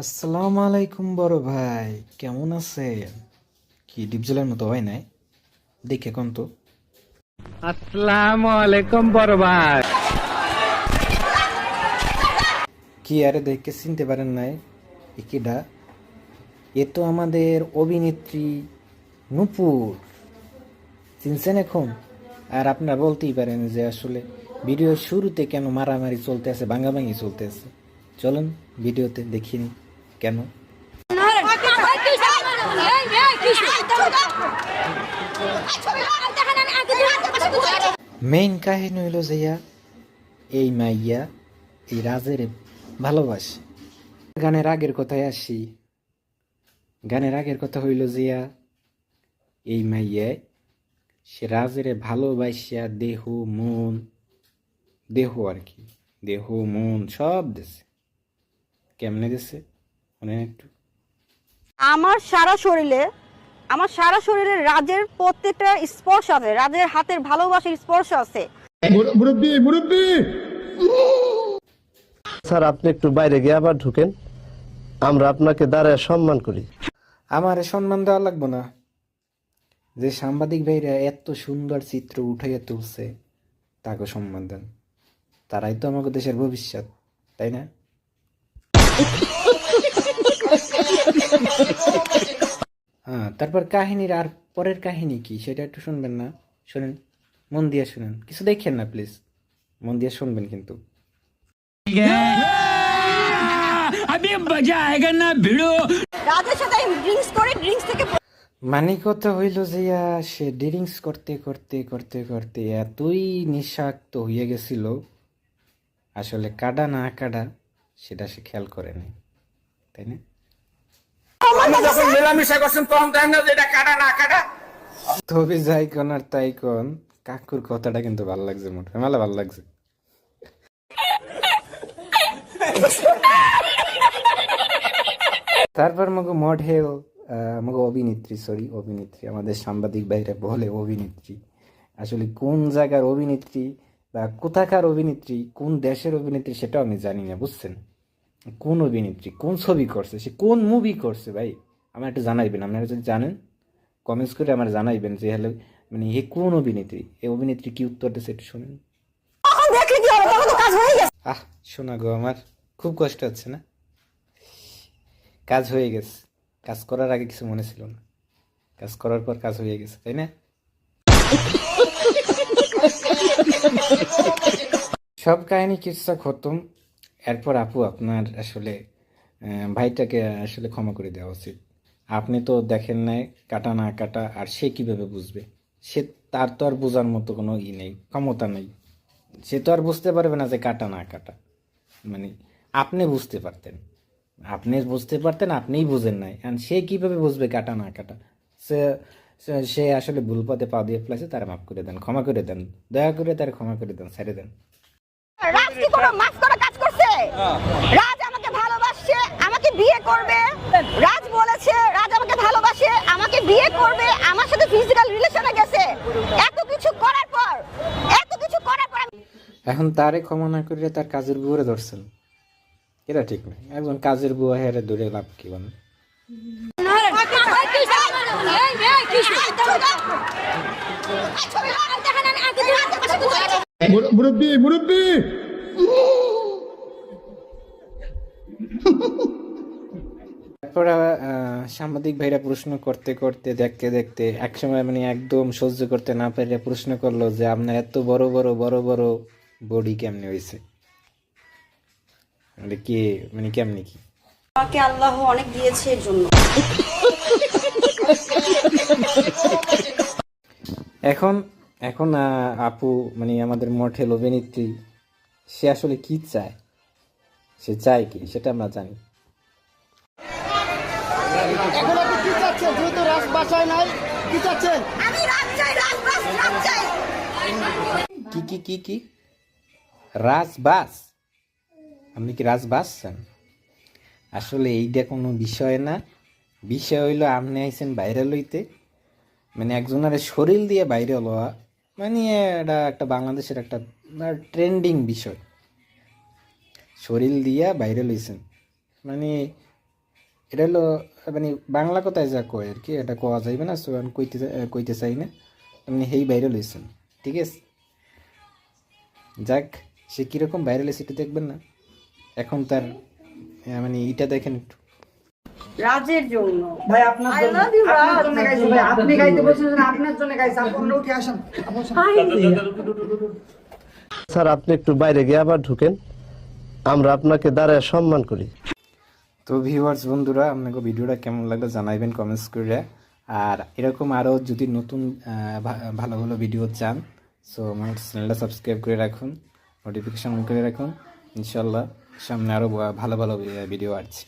আসসালামু আলাইকুম বড় ভাই কেমন আছেন? কি ডিপজলের মতো হয় নাই? দেখে কোন তো। আসসালামু আলাইকুম বড় ভাই। কি আরে দেখে চিনতে পারেন নাই? একিডা এ তো আমাদের অভিনেত্রী নূপুর। চিনছেন এখন? আর আপনারা বলতেই পারেন যে আসলে ভিডিওর শুরুতে কেন মারামারি চলতে আছে ভাঙাভাঙি চলতে আছে। চলুন ভিডিওতে দেখিনি কেন? মেইন কাহিনী হইল যে এই মাইয়া, এই রাজের ভালোবাসে। গানের আগের কথায় আসি। গানের আগের কথা হইল জিয়া এই মাইয়ায় সে রাজের ভালোবাসিয়া দেহ, মন, দেহ আর কি, দেহ, মন সব দেশে কেমনে দেশে মনে একটু। আমার সারা শরীরে আমার সারা শরীরে রাজের প্রত্যেকটা স্পর্শ আছে রাজের হাতের ভালোবাসার স্পর্শ আছে। মুরব্বী মুরব্বী! স্যার আপনি একটু বাইরে গিয়ে আবার ঢুকেন। আমরা আপনাকে দাঁড়ায় সম্মান করি। আমার সম্মান দেওয়া লাগবো না। যে সাংবাদিক ভাইরা এত সুন্দর চিত্র উঠাইয়া তুলছে তাকে সম্মান দেন। তারাই তো আমাকে দেশের ভবিষ্যৎ তাই না? হ্যাঁ তারপর কাহিনীর আর পরের কাহিনী কি? সেটা একটু শুনবেন না। শোনেন। মন দিয়ে শুনেন। কিছু দেখেন না প্লিজ মন দিয়ে শুনবেন কিন্তু। মানে কথা হইল যে সে ড্রিঙ্কস করতে করতে করতে করতে এতই নিঃস্বাক্ত হয়ে গেছিল। আসলে কাডা না কাডা সেটা সে খেয়াল করেনি তাই না? যখন মেলামেশা করছেন তখন দেখেন না যে এটা কাটা না কাটা। তবে যাই কোন আর তাই কোন? কাকুর কথাটা কিন্তু ভালো লাগছে মোট। মেলা ভালো লাগছে। তারপর মগো মঠ মঠেও মগো অভিনেত্রী সরি অভিনেত্রী আমাদের সাংবাদিক বাইরে বলে অভিনেত্রী। আসলে কোন জায়গার অভিনেত্রী বা কোথাকার অভিনেত্রী কোন দেশের অভিনেত্রী সেটাও আমি জানি না বুঝছেন? কোন অভিনেত্রী কোন ছবি করছে সে কোন মুভি করছে ভাই? আমার একটু জানাইবেন আপনারা যদি জানেন কমেন্টস করে আমার জানাইবেন যে হ্যালো মানে হে কোন অভিনেত্রী? এই অভিনেত্রী কি উত্তর দিচ্ছে একটু শুনেন। হয়ে আহ শোনা গো আমার খুব কষ্ট হচ্ছে না? কাজ হয়ে গেছে। কাজ করার আগে কিছু মনে ছিল না। কাজ করার পর কাজ হয়ে গেছে তাই না? সব কাহিনী কিচ্ছা খতম। এরপর আপু, আপনার আসলে ভাইটাকে আসলে ক্ষমা করে দেওয়া উচিত। আপনি তো দেখেন নাই, কাটা না কাটা, আর সে কীভাবে বুঝবে? সে, তার তো আর বোঝার মতো কোনো ই নেই, ক্ষমতা নেই। সে তো আর বুঝতে পারবে না যে কাটা না কাটা। মানে আপনি বুঝতে পারতেন। আপনি বুঝতে পারতেন, আপনিই বুঝেন নাই। আর সে কীভাবে বুঝবে কাটা না কাটা? সে, সে- আসলে ভুল পথে পা দিয়ে ফেলেছে, তারা মাফ করে দেন, ক্ষমা করে দেন। দয়া করে তার ক্ষমা করে দেন, ছেড়ে দেন। রাজ কি কোনো মাফ করা কাজ করছে রাজ আমাকে ভালোবাসছে আমাকে বিয়ে করবে রাজ বলেছে রাজ আমাকে ভালোবাসে আমাকে বিয়ে করবে আমার সাথে ফিজিক্যাল রিলেশনে গেছে এত কিছু করার পর এত কিছু করার পর এখন তারে ক্ষমা না করে তার কাজের বুয়ারে ধরছেন এটা ঠিক নয় একজন কাজের বুয়া হেরে ধরে লাভ কি বলেন মুরব্বী মুরব্বী! তারপর সাংবাদিক ভাইরা প্রশ্ন করতে করতে দেখতে দেখতে একসময় মানে একদম সহ্য করতে না পেরে প্রশ্ন করল যে আপনার এত বড় বড় বড় বড় বডি কেমনে হয়েছে মানে কি মানে কেমনে কি? আমাকে আল্লাহ অনেক দিয়েছে এর জন্য। এখন এখন আপু মানে আমাদের মঠেল অভিনেত্রী সে আসলে কি চায়? সে চায় কি? সেটা আমরা জানি। এখন আপনি কি চাচ্ছেন? যেহেতু রাজ বাসায় নাই কি চাচ্ছেন? আমি চাই চাই কি কি কি কি? রাজবাস? আপনি কি রাজবাস চান? আসলে এইটা কোনো বিষয় না। বিষয় হইল আপনি আইছেন বাইরে লইতে। মানে একজনের শরীর দিয়ে বাইরে লওয়া। মানে এটা একটা বাংলাদেশের একটা ট্রেন্ডিং বিষয়। শরীর দিয়া বাইরে লইছেন। মানে এটা হলো মানে বাংলা কথায় যা কয় আর কি, এটা কোয়া যাইবে না কইতে কইতে চাই না। এমনি হেই বাইরে লইছেন, ঠিক আছে? যাক, সে কীরকম বাইরে লইছে একটু দেখবেন না। এখন তার মানে ইটা দেখেন একটু। রাজের জন্য। ভাই আপনার জন্য আপনি গাইতে বলছেন আপনার জন্য গাইছি আপনি উঠে আসেন স্যার আপনি একটু বাইরে গিয়ে আবার ঢুকেন। আমরা আপনাকে দাঁড়ায় সম্মান করি। তো ভিউয়ার্স বন্ধুরা আপনাকে ভিডিওটা কেমন লাগল জানাইবেন কমেন্টস করে। আর এরকম আরও যদি নতুন ভালো ভালো ভিডিও চান সো আমার চ্যানেলটা সাবস্ক্রাইব করে রাখুন নোটিফিকেশন অন করে রাখুন। ইনশাল্লাহ সামনে আরও ভালো ভালো ভিডিও আসছে।